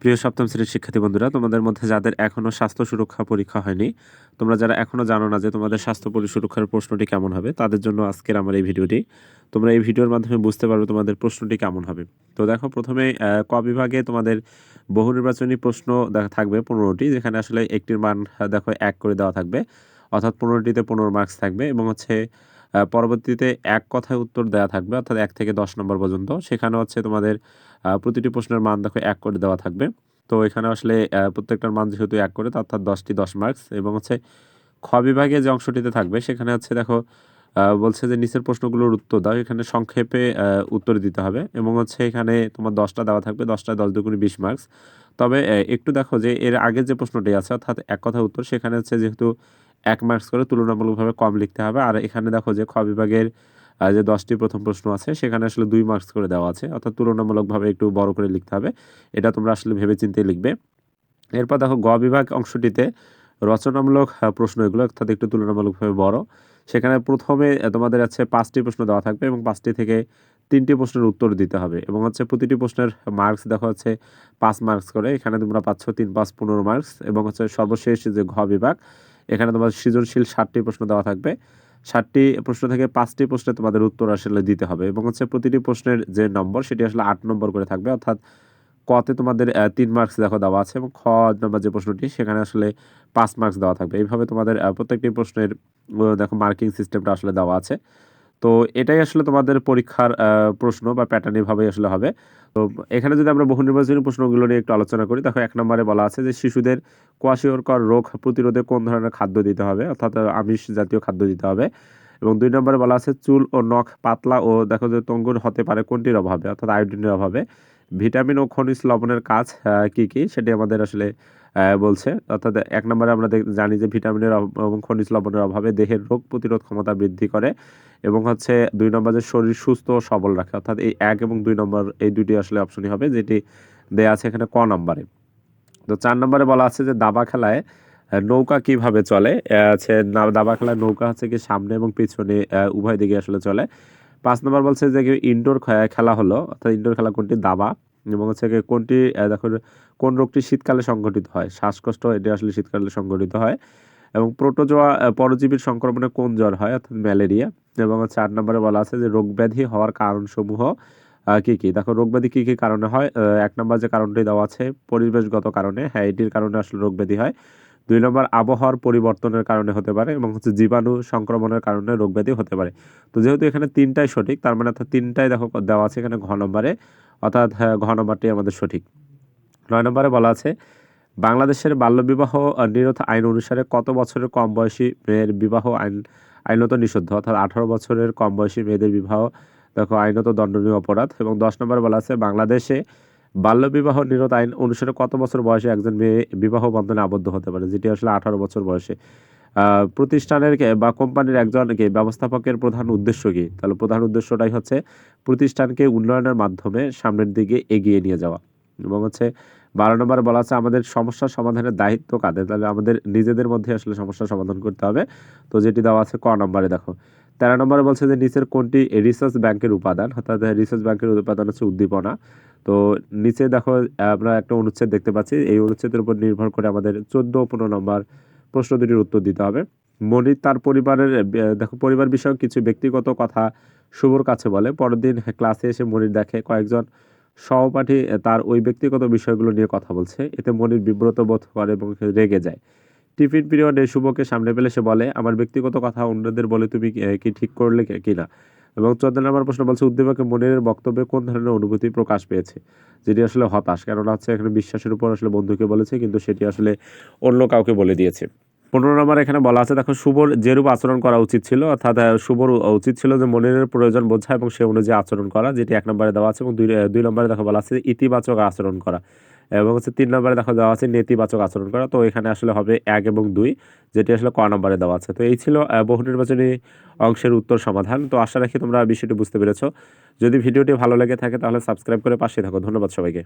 প্রিয় সপ্তম শ্রেণির শিক্ষার্থী বন্ধুরা, তোমাদের মধ্যে যাদের এখনও স্বাস্থ্য সুরক্ষা পরীক্ষা হয়নি, তোমরা যারা এখনও জানো না যে তোমাদের স্বাস্থ্য পরি- সুরক্ষার প্রশ্নটি কেমন হবে, তাদের জন্য আজকের আমার এই ভিডিওটি। তোমরা এই ভিডিওর মাধ্যমে বুঝতে পারবে তোমাদের প্রশ্নটি কেমন হবে। তো দেখো, প্রথমে ক বিভাগে তোমাদের বহু নির্বাচনী প্রশ্ন থাকবে পনেরোটি, যেখানে আসলে একটির মান, দেখো, এক করে দেওয়া থাকবে, অর্থাৎ পনেরোটিতে পনেরো মার্কস থাকবে এবং হচ্ছে পরবর্তীতে এক কথায় উত্তর দেওয়া থাকবে, অর্থাৎ এক থেকে দশ নম্বর পর্যন্ত। সেখানে হচ্ছে তোমাদের প্রতিটি প্রশ্নের মান দেখো এক করে দেওয়া থাকবে। তো এখানে আসলে প্রত্যেকটার মান যেহেতু এক করে, অর্থাৎ দশটি দশ মার্কস, এবং হচ্ছে খ বিভাগে যে অংশটিতে থাকবে, সেখানে হচ্ছে দেখো বলছে যে নিচের প্রশ্নগুলোর উত্তর দাও, এখানে সংক্ষেপে উত্তর দিতে হবে, এবং হচ্ছে এখানে তোমার দশটা দেওয়া থাকবে, দশটা দশ দুগুণে বিশ মার্কস। তবে একটু দেখো যে এর আগের যে প্রশ্নটি আছে, অর্থাৎ এক কথা উত্তর, সেখানে হচ্ছে যেহেতু এক মার্কস করে তুলনামূলকভাবে কম লিখতে হবে। আর এখানে দেখো যে খ বিভাগের যে দশটি প্রথম প্রশ্ন আছে, সেখানে আসলে দুই মার্কস করে দেওয়া আছে। অর্থাৎ তুলনামূলকভাবে একটু বড় করে লিখতে হবে। এটা তোমরা আসলে ভেবে চিন্তে লিখবে। এরপর দেখো গ বিভাগ অংশটিতে রচনামূলক প্রশ্ন এগুলো, অর্থাৎ একটু তুলনামূলকভাবে বড়। সেখানে প্রথমে তোমাদের আছে পাঁচটি প্রশ্ন দেওয়া থাকবে এবং পাঁচটি থেকে তিনটি প্রশ্নের উত্তর দিতে হবে। এবং হচ্ছে প্রতিটি প্রশ্নের মার্কস দেখা হচ্ছে পাঁচ মার্কস করে। এখানে তোমরা পাচ্ছ তিন, পাঁচ, পনেরো মার্কস এবং হচ্ছে সর্বশেষ যে ঘ বিভাগ এখানে তোমাদের সৃজনশীল ষাটটি প্রশ্ন দেওয়া থাকবে। ষাটটি প্রশ্ন থেকে পাঁচটি প্রশ্নে তোমাদের উত্তর আসলে দিতে হবে এবং হচ্ছে প্রতিটি প্রশ্নের যে নম্বর সেটি আসলে আট নম্বর করে থাকবে। অর্থাৎ কতে তোমাদের তিন মার্কস দেখো দেওয়া আছে এবং খ নম্বর যে প্রশ্নটি সেখানে আসলে পাঁচ মার্কস দেওয়া থাকবে। এইভাবে তোমাদের প্রত্যেকটি প্রশ্নের দেখো মার্কিং সিস্টেমটা আসলে দেওয়া আছে। তো এটাই আসলে তোমাদের পরীক্ষার প্রশ্ন বা প্যাটার্ন এভাবেই আসলে হবে। তো এখানে যদি আমরা বহু নির্বাচনী প্রশ্নগুলো নিয়ে একটু আলোচনা করি, দেখো এক নম্বরে বলা আছে যে শিশুদের কোয়াশিওরকর রোগ প্রতিরোধে কোন ধরনের খাদ্য দিতে হবে, অর্থাৎ আমিষ জাতীয় খাদ্য দিতে হবে। এবং দুই নম্বরে বলা আছে চুল ও নখ পাতলা ও দেখো যে তঙ্গুর হতে পারে কোনটির অভাবে, অর্থাৎ আয়োডিনের অভাবে। ভিটামিন ও খনিজ লবণের কাজ কি কি? সেটি আমাদের আসলে বলছে। অর্থাৎ এক নম্বরে আমরা জানি যে ভিটামিনের এবং খনিজ লবণের অভাবে দেহের রোগ প্রতিরোধ ক্ষমতা বৃদ্ধি করে এবং হচ্ছে দুই নম্বর যে শরীর সুস্থ ও সবল রাখে। অর্থাৎ এই এক এবং দুই নম্বর এই দুটি আসলে অপশনই হবে, যেটি দেয়া আছে এখানে ক নম্বরে। তো চার নম্বরে বলা আছে যে দাবা খেলায় নৌকা কীভাবে চলে? আছে দাবা খেলায় নৌকা হচ্ছে কি সামনে এবং পিছনে উভয় দিকে আসলে চলে। পাঁচ নম্বর বলছে যে ইনডোর খেলা হলো, অর্থাৎ ইনডোর খেলা কোনটি? দাবা। এবং হচ্ছে কি কোনটি দেখো, কোন রোগটি শীতকালে সংঘটিত হয়? শ্বাসকষ্ট, এটি আসলে শীতকালে সংঘটিত হয়। এবং প্রোটোজোয়া পরজীবীর সংক্রমণে কোন জ্বর হয়? অর্থাৎ ম্যালেরিয়া। এবং হচ্ছে আট নম্বরে বলা আছে যে রোগ ব্যাধি হওয়ার কারণসমূহ কী কি? দেখো রোগ ব্যাধি কী কি কারণে হয়? এক নম্বর যে কারণটি দেওয়া আছে, পরিবেশগত কারণে। হ্যাঁ এটির কারণে আসলে রোগ ব্যাধি হয়। দুই নম্বর, আবহাওয়ার পরিবর্তনের কারণে হতে পারে এবং হচ্ছে জীবাণু সংক্রমণের কারণে রোগ ব্যাধি হতে পারে। তো যেহেতু এখানে তিনটাই সঠিক, তার মানে অর্থাৎ তিনটাই দেখো দেওয়া আছে এখানে ঘ নম্বরে। অর্থাৎ হ্যাঁ, ঘ নম্বরটি আমাদের সঠিক। নয় নম্বরে বলা আছে বাংলাদেশের বাল্যবিবাহ নিরোধ আইন অনুসারে কত বছরের কম বয়সী মেয়ের বিবাহ আইন আইনত নিষিদ্ধ? অর্থাৎ আঠারো বছরের কম বয়সী মেয়েদের বিবাহ দেখো আইনত দণ্ডনীয় অপরাধ। এবং দশ নম্বরে বলা আছে বাংলাদেশে বাল্যবিবাহ নিরোধ আইন অনুসারে কত বছর বয়সে একজন মেয়ে বিবাহ বন্ধনে আবদ্ধ হতে পারে? যেটি আসলে আঠারো বছর বয়সে। প্রতিষ্ঠানের বা কোম্পানির একজনকে ব্যবস্থাপকের প্রধান উদ্দেশ্য কী? তাহলে প্রধান উদ্দেশ্যটাই হচ্ছে প্রতিষ্ঠানকে উন্নয়নের মাধ্যমে সামনের দিকে এগিয়ে নিয়ে যাওয়া। এবং হচ্ছে বারো নম্বরে বলা আছে, আমাদের সমস্যার সমাধানের দায়িত্ব কাদের? তাহলে আমাদের নিজেদের মধ্যে আসলে সমস্যার সমাধান করতে হবে। তো যেটি দেওয়া আছে ক নম্বরে দেখো, তেরো নম্বরে বলছে যে নিচের কোনটি রিসার্চ ব্যাংকের উপাদান? অর্থাৎ রিসার্চ ব্যাংকের উপাদান হচ্ছে উদ্দীপনা। তো নিচে দেখো, আমরা একটা অনুচ্ছেদ দেখতে পাচ্ছি। এই অনুচ্ছেদের উপর নির্ভর করে আমাদের চোদ্দ পনেরো নম্বর প্রশ্ন দুটির উত্তর দিতে হবে। মনির তার পরিবারের দেখো, পরিবার বিষয়ক কিছু ব্যক্তিগত কথা শুভর কাছে বলে। পরের দিন ক্লাসে এসে মনির দেখে কয়েকজন সহপাঠী তার ওই ব্যক্তিগত বিষয়গুলো নিয়ে কথা বলছে। এতে মনির বিব্রত বোধ করে এবং রেগে যায়। টিফিন পিরিয়ডে শুভকে সামনে পেলে সে বলে, আমার ব্যক্তিগত কথা অন্যদের বলে তুমি কি- ঠিক করলে কি- কিনা? এবং চোদ্দ নম্বর প্রশ্ন বলছে, উদ্দীপকে মনিরের বক্তব্যে কোন ধরনের অনুভূতি প্রকাশ পেয়েছে? যেটি আসলে হতাশ, কেননা হচ্ছে এখানে বিশ্বাসের উপর আসলে বন্ধুকে বলেছে, কিন্তু সেটি আসলে অন্য কাউকে বলে দিয়েছে। পনেরো নম্বর এখানে বলা আছে, দেখো, শুভর যেরূপ আচরণ করা উচিত ছিল, অর্থাৎ শুভর উচিত ছিল যে মনিরের প্রয়োজন বোঝা এবং সে অনুযায়ী আচরণ করা, যেটি এক নম্বরে দেওয়া আছে এবং দুই দুই নম্বরে দেখো বলা আছে ইতিবাচক আচরণ করা। এবং হচ্ছে তিন নম্বরে দেখা দেওয়া আছে নেতিবাচক আচরণ করা। তো এখানে আসলে হবে এক এবং দুই, যেটি আসলে ক নম্বরে দেওয়া আছে। তো এই ছিল বহু নির্বাচনী অংশের উত্তর সমাধান। তো আশা রাখি তোমরা বিষয়টি বুঝতে পেরেছ। যদি ভিডিওটি ভালো লেগে থাকে তাহলে সাবস্ক্রাইব করে পাশে থাকো। ধন্যবাদ সবাইকে।